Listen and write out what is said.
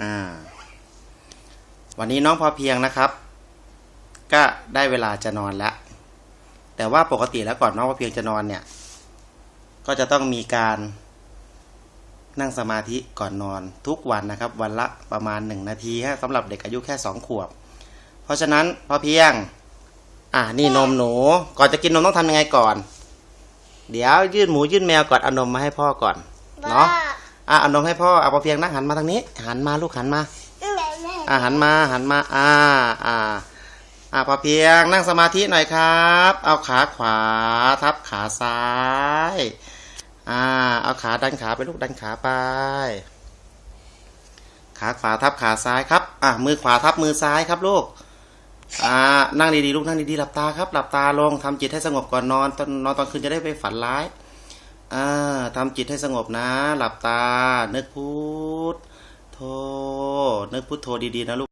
อ่า วันนี้น้องพอเพียงนะครับ ก็ได้เวลาจะนอนแล้ว แต่ว่าปกติแล้วก่อนน้องพอเพียงจะนอนเนี่ย ก็จะต้องมีการนั่งสมาธิก่อนนอนทุกวันนะครับ วันละประมาณหนึ่งนาทีฮะสำหรับเด็กอายุแค่สองขวบ เพราะฉะนั้นพอเพียง อ่านี่นมหนู ก่อนจะกินนมต้องทำยังไงก่อน เดี๋ยวยื่นหมูยื่นแมวก่อนเอานมมาให้พ่อก่อน เนาะ อะเอานมให้พ่อเอาพอเพียงนั่งหันมาทางนี้ หันมาลูกหันมาอะหันมาหันมาอ่าอ่าอ่าพอเพียงนั่งสมาธิหน่อยครับ เอาขาขวาทับขาซ้ายอ่าเอาขาดันขาไปลูกดันขาไป ขาขวาทับขาซ้ายครับอะมือขวาทับมือซ้ายครับลูกอ่านั่งดีๆลูกนั่งดีๆหลับตาครับหลับตาลงทำจิตให้สงบก่อนนอนตอนนอนตอนคืนจะได้ไปฝันร้าย อ่าทำจิตให้สงบนะ หลับตา นึกพุทโธนึกพุทโธดีๆนะลูก